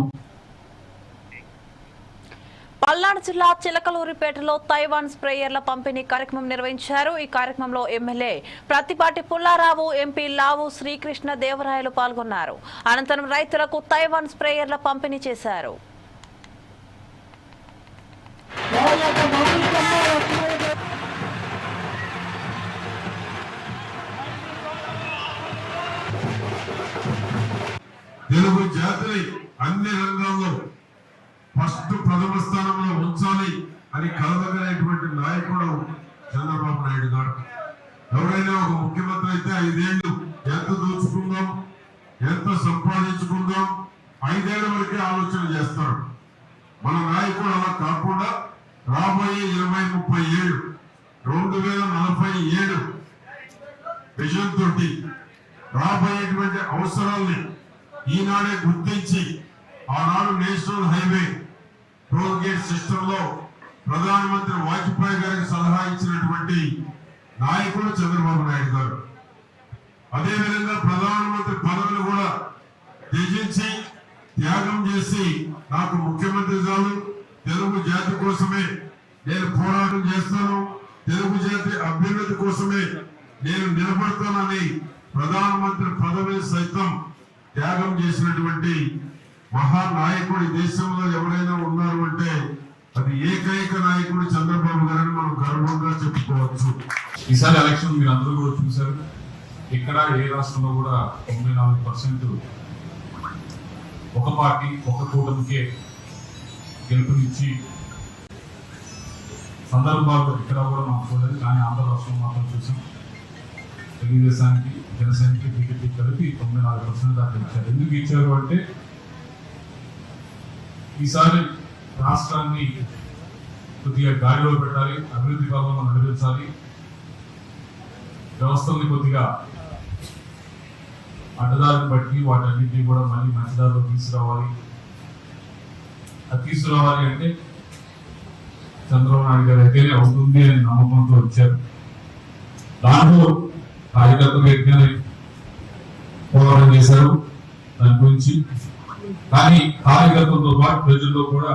కోసం పల్నాడు జిల్లా చిలకలూరిపేటలో తైవాన్ స్ప్రేయర్ల పంపిణీ కార్యక్రమం నిర్వహించారు. ఈ కార్యక్రమంలో ఎమ్మెల్యే ప్రతిపాటి పుల్లారావు ఎంపీ లావు శ్రీకృష్ణ దేవరాయలు పాల్గొన్నారు. అనంతరం రైతులకు తైవాన్ స్ప్రేయర్ల పంపిణీ చేశారు. తెలుగు జాతిని అన్ని రంగాల్లో ఫస్ట్ ప్రథమ స్థానంలో ఉంచాలి అని కలదగనేటువంటి నాయకుడు చంద్రబాబు నాయుడు గారు. ఎవరైనా ఒక ముఖ్యమంత్రి అయితే ఐదేళ్ళు ఎంత దోచుకుందాం ఎంత సంపాదించుకుందాం ఐదేళ్ళ వరకే ఆలోచన చేస్తాడు మన నాయకుడు అలా కాకుండా రాబోయే ఇరవై ముప్పై ఏడు రెండు వేల నలభై ఏడు విజన్ తోటి రాబోయేటువంటి అవసరాల్ని ఈనాడే గుర్తించి ఆనాడు నేషనల్ హైవే టోల్ గేట్ సిస్టమ్లో ప్రధానమంత్రి వాజ్పేయి గారికి సలహా ఇచ్చినటువంటి నాయకుడు చంద్రబాబు నాయుడు గారు. అదేవిధంగా ప్రధానమంత్రి పదవిని కూడా త్యజించి త్యాగం చేసి నాకు ముఖ్యమంత్రి చాలు తెలుగు జాతి కోసమే నేను పోరాటం చేస్తాను తెలుగు జాతి అభ్యున్నతి కోసమే నేను నిలబడతానని ప్రధానమంత్రి పదవిని సైతం త్యాగం చేసినటువంటి మహానాయకుడు ఈ దేశంలో ఎవరైనా ఉన్నారు అంటే అది ఏకైక నాయకుడు చంద్రబాబు గారని మనం గర్వంగా చెప్పుకోవచ్చు. ఈసారి ఎలక్షన్ మీరు అందరూ కూడా చూశారు. ఇక్కడ ఏ రాష్ట్రంలో కూడా తొంభై నాలుగు పర్సెంట్ ఒక పార్టీ ఒక కూటమికే గెలుపునిచ్చి సందర్భాల్లో ఇక్కడ కూడా మనం చూడలేదు. కానీ ఆంధ్ర రాష్ట్రం మాత్రం చూసాం. తెలుగుదేశానికి జనసేనకి టీడీపీ కలిపి తొంభై నాలుగు పర్సెంట్ దాకా ఇచ్చారు. ఎందుకు ఇచ్చారు అంటే ఈసారి రాష్ట్రాన్ని కొద్దిగా గాడిలో పెట్టాలి అభివృద్ధి భాగంలో నడిపించాలి వ్యవస్థల్ని కొద్దిగా అడ్డదారిని బట్టి వాటన్నింటినీ కూడా మళ్ళీ మంచిదారిలో తీసుకురావాలి. అది తీసుకురావాలి అంటే చంద్రబాబు నాయుడు గారు అయితేనే అవుతుంది అని నమ్మకంతో వచ్చారు దాంట్లో కార్యకర్తలు ఎట్గానే పోరాటం చేశారు? దాని గురించి కానీ కార్యకర్తలతో పాటు ప్రజల్లో కూడా